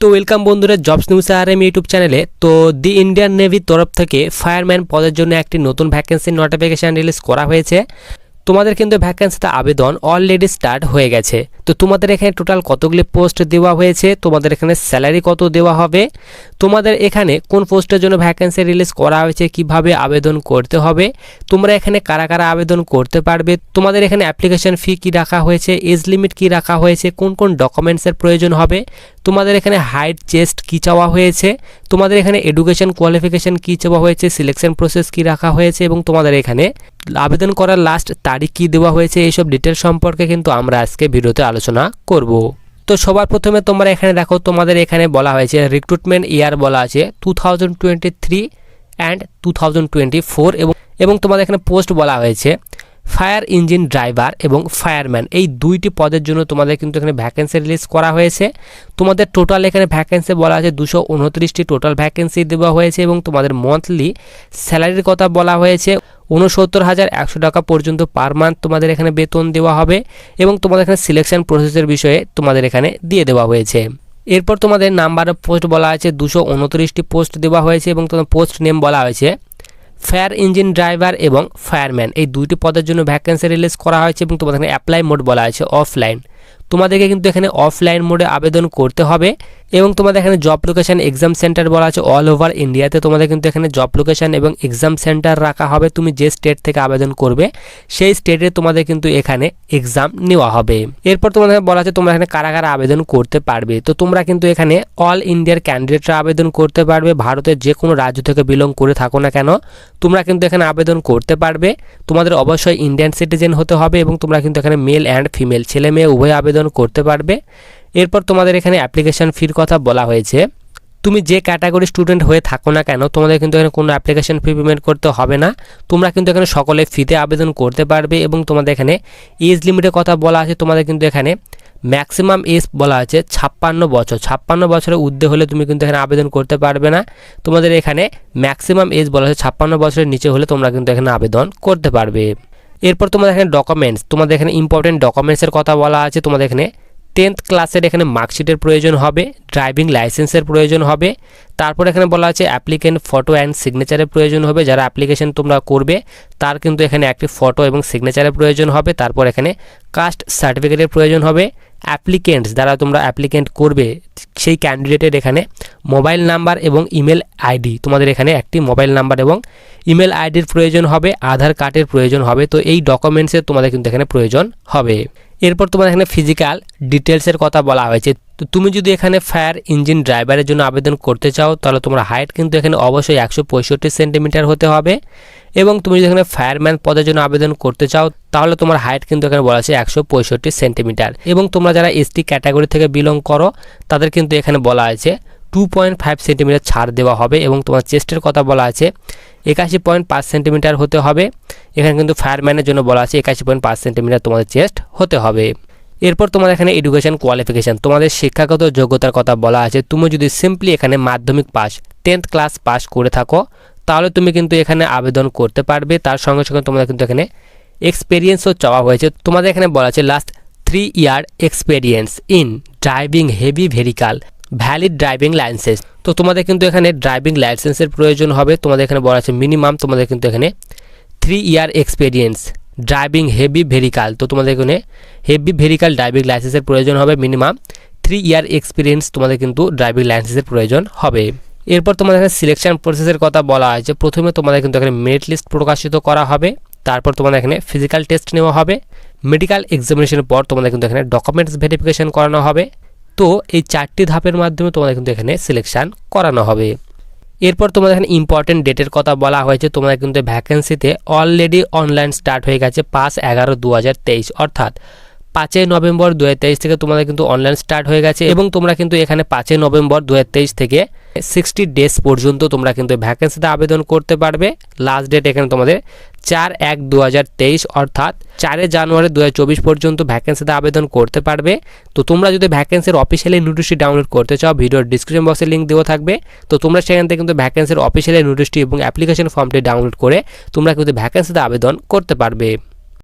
তো ওয়েলকাম বন্ধুরা jobs news R M YouTube চ্যানেলে তো দি ইন্ডিয়ান নেভির তরফ থেকে ফায়ারম্যান পদের জন্য একটি নতুন ভ্যাকেন্সির নোটিফিকেশান রিলিজ করা হয়েছে। তোমাদের কিন্তু ভ্যাকেন্সিতে আবেদন অলরেডি স্টার্ট হয়ে গেছে। তো তোমাদের এখানে টোটাল কতগুলি পোস্ট দেওয়া হয়েছে? তোমাদের এখানে স্যালারি কত দেওয়া হবে? তোমাদের এখানে কোন পোস্টের জন্য ভ্যাকেন্সি রিলিজ করা হয়েছে? কীভাবে আবেদন করতে হবে? তোমরা এখানে কারা কারা আবেদন করতে পারবে? তোমাদের এখানে অ্যাপ্লিকেশন ফি কি রাখা হয়েছে? এজ লিমিট কি রাখা হয়েছে? কোন কোন ডকুমেন্টসের প্রয়োজন হবে? তোমাদের এখানে হাইট চেস্ট কি চাওয়া হয়েছে? তোমাদের এখানে এডুকেশন কোয়ালিফিকেশন কি চাওয়া হয়েছে? সিলেকশন প্রসেস কি রাখা হয়েছে? এবং তোমাদের এখানে আবেদন করার লাস্ট তারিখ কি দেওয়া হয়েছে? এইসব ডিটেলস সম্পর্কে কিন্তু আমরা আজকে ভিডিওতে আলোচনা করব। তো সবার প্রথমে তোমরা এখানে দেখো, তোমাদের এখানে বলা হয়েছে রিক্রুটমেন্ট ইয়ার বলা আছে two thousand twenty three and two thousand twenty four এবং এবং তোমাদের এখানে পোস্ট বলা হয়েছে ফায়ার ইঞ্জিন ড্রাইভার এবং ফায়ারম্যান এই দুইটি পদের জন্য তোমাদের কিন্তু এখানে ভ্যাকেন্সি রিলিজ করা হয়েছে। তোমাদের টোটাল এখানে ভ্যাকেন্সি বলা আছে দুশো উনত্রিশটি। টোটাল ভ্যাকেন্সি দেওয়া হয়েছে এবং তোমাদের মান্থলি স্যালারির কথা বলা হয়েছে। উনসত্তর হাজার একশো টাকা পর্যন্ত পার মান্থ তোমাদের এখানে বেতন দেওয়া হবে এবং তোমাদের এখানে সিলেকশন প্রসেসের বিষয়ে তোমাদের এখানে দিয়ে দেওয়া হয়েছে। এরপর তোমাদের নাম্বার অফ পোস্ট বলা আছে দুশো উনত্রিশটি পোস্ট দেওয়া হয়েছে এবং তোমাদের পোস্ট নেম বলা হয়েছে ফায়ার ইঞ্জিন ড্রাইভার এবং ফায়ারম্যান এই দুইটি পদের জন্য ভ্যাকেন্সি রিলিজ করা হয়েছে এবং তোমাদের এখানে অ্যাপ্লাই মোড বলা আছে অফলাইন তোমাদেরকে কিন্তু এখানে অফলাইন মোডে আবেদন করতে হবে এবং তোমাদের এখানে জব লোকেশন এক্সাম সেন্টার বলা আছে অল ওভার ইন্ডিয়াতে তোমাদের কিন্তু এখানে জব লোকেশন এবং এক্সাম সেন্টার রাখা হবে। তুমি যে স্টেট থেকে আবেদন করবে, সেই স্টেটে তোমাদের কিন্তু এখানে এক্সাম নেওয়া হবে। এরপর তোমাদের বলা আছে তোমরা এখানে কারা কারা আবেদন করতে পারবে। তো তোমরা কিন্তু এখানে অল ইন্ডিয়ার ক্যান্ডিডেটরা আবেদন করতে পারবে, ভারতের যে কোনো রাজ্য থেকে বিলং করে থাকো না কেন। তোমরা কিন্তু এখানে আবেদন করতে পারবে। তোমাদের অবশ্যই ইন্ডিয়ান সিটিজেন হতে হবে এবং তোমরা কিন্তু এখানে মেল অ্যান্ড ফিমেল ছেলে মেয়ে উভয় আবেদন করতে পারবে। এরপর তোমাদের এখানে অ্যাপ্লিকেশন ফির কথা বলা হয়েছে। তুমি যে ক্যাটাগরি স্টুডেন্ট হয়ে থাকো না কেন, তোমাদের কিন্তু এখানে কোনো অ্যাপ্লিকেশন ফি পেমেন্ট করতে হবে না। তোমরা কিন্তু এখানে সকলে ফিতে আবেদন করতে পারবে এবং তোমাদের এখানে এজ লিমিটের কথা বলা আছে। তোমাদের কিন্তু এখানে ম্যাক্সিমাম এজ বলা আছে ছাপ্পান্ন বছর। ছাপ্পান্ন বছরের ঊর্ধ্বে হলে তুমি কিন্তু এখানে আবেদন করতে পারবে না। তোমাদের এখানে ম্যাক্সিমাম এজ বলা আছে ছাপ্পান্ন বছরের নিচে হলে তোমরা কিন্তু এখানে আবেদন করতে পারবে। এরপর তোমাদের এখানে ডকুমেন্টস তোমাদের এখানে ইম্পর্টেন্ট ডকুমেন্টসের কথা বলা আছে, তোমাদের এখানে টেন্থ ক্লাসের এখানে মার্কশিটের প্রয়োজন হবে ড্রাইভিং লাইসেন্সের প্রয়োজন হবে, তারপর এখানে বলা আছে অ্যাপ্লিকেন্ট ফটো অ্যান্ড সিগনেচারের প্রয়োজন হবে, যারা অ্যাপ্লিকেশন তোমরা করবে, তার কিন্তু এখানে একটি ফটো এবং সিগনেচারের প্রয়োজন হবে, তারপর এখানে কাস্ট সার্টিফিকেটের প্রয়োজন হবে অ্যাপ্লিকেন্টস যারা তোমরা অ্যাপ্লিকেন্ট করবে সেই ক্যান্ডিডেটের এখানে মোবাইল নাম্বার এবং ইমেল আইডি তোমাদের এখানে একটি মোবাইল নাম্বার এবং ইমেল আইডির প্রয়োজন হবে, আধার কার্ডের প্রয়োজন হবে, তো এই ডকুমেন্টসের তোমাদের কিন্তু এখানে প্রয়োজন হবে। এরপর তোমাদের এখানে ফিজিক্যাল ডিটেলসের কথা বলা হয়েছে। তো তুমি যদি এখানে ফায়ার ইঞ্জিন ড্রাইভারের জন্য আবেদন করতে চাও, তাহলে তোমার হাইট কিন্তু এখানে অবশ্যই একশো পঁয়ষট্টি সেন্টিমিটার হতে হবে। এবং তুমি যদি এখানে ফায়ারম্যান পদের জন্য আবেদন করতে চাও, তাহলে তোমার হাইট কিন্তু এখানে বলা আছে একশো পঁয়ষট্টি সেন্টিমিটার। এবং তোমরা যারা এসটি ক্যাটাগরি থেকে বিলং করো, তাদের কিন্তু এখানে বলা আছে টু পয়েন্ট ফাইভ সেন্টিমিটার ছাড় দেওয়া হবে এবং তোমার চেস্টের কথা বলা আছে একাশি পয়েন্ট পাঁচ সেন্টিমিটার হতে হবে। এখানে কিন্তু ফায়ারম্যানের জন্য বলা আছে একাশি পয়েন্ট পাঁচ সেন্টিমিটার তোমাদের চেস্ট হতে হবে। এরপর তোমাদের এখানে এডুকেশন কোয়ালিফিকেশান তোমাদের শিক্ষাগত যোগ্যতার কথা বলা আছে। তুমি যদি সিম্পলি এখানে মাধ্যমিক পাস টেন্থ ক্লাস পাস করে থাকো, তাহলে তুমি কিন্তু এখানে আবেদন করতে পারবে। তার সঙ্গে সঙ্গে তোমাদের কিন্তু এখানে এক্সপিরিয়েন্সও চাওয়া হয়েছে। তোমাদের এখানে বলা আছে last three year experience in driving heavy vehicle valid driving licence তো তোমাদের কিন্তু এখানে ড্রাইভিং লাইসেন্সের প্রয়োজন হবে। তোমাদের এখানে বলা আছে মিনিমাম তোমাদের কিন্তু এখানে three year experience driving heavy vehicle তো তোমাদের এখানে হেভি ভেহিকাল ড্রাইভিং লাইসেন্সের প্রয়োজন হবে মিনিমাম থ্রি ইয়ার এক্সপিরিয়েন্স তোমাদের কিন্তু ড্রাইভিং লাইসেন্সের প্রয়োজন হবে। এরপর তোমাদের এখানে সিলেকশন প্রসেসের কথা বলা হয়েছে। প্রথমে তোমাদের কিন্তু এখানে মেরিট লিস্ট প্রকাশিত করা হবে, তারপর তোমাদের এখানে ফিজিক্যাল টেস্ট নেওয়া হবে মেডিকেল এক্সামিনেশনের পর তোমাদের কিন্তু এখানে ডকুমেন্টস ভেরিফিকেশন করানো হবে। তো এই চারটি ধাপের মাধ্যমে তোমাদের কিন্তু এখানে সিলেকশন করানো হবে। এরপর তোমাদের এখানে ইম্পর্টেন্ট ডেটের কথা বলা হয়েছে তোমাদের কিন্তু ভ্যাকেন্সিতে অলরেডি অনলাইন স্টার্ট হয়ে গেছে পাঁচ এগারো দু অর্থাৎ পাঁচই নভেম্বর দুহাজার তেইশ থেকে তোমাদের কিন্তু অনলাইন স্টার্ট হয়ে গেছে এবং তোমরা কিন্তু এখানে পাঁচই নভেম্বর দুহাজার তেইশ থেকে সিক্সটি ডেজ পর্যন্ত তোমরা কিন্তু ভ্যাকেন্সিতে আবেদন করতে পারবে। লাস্ট ডেট এখানে তোমাদের চার এক দু অর্থাৎ চারে জানুয়ারি দু হাজার চব্বিশ পর্যন্ত ভ্যাকেন্সিতে আবেদন করতে পারবে। তো তোমরা যদি ভ্যাকেন্সির অফিসিয়ালি নোটিশটি ডাউনলোড করতে চাও, ভিডিওর ডিসক্রিপশন বক্সে লিঙ্ক দেওয়া থাকবে। তো তোমরা সেখান থেকে কিন্তু ভ্যাকেন্সির অফিসিয়ালি নোটিশটি এবং অ্যাপ্লিকেশন ফর্মটি ডাউনলোড করে তোমরা কিন্তু ভ্যাকেন্সিতে আবেদন করতে পারবে।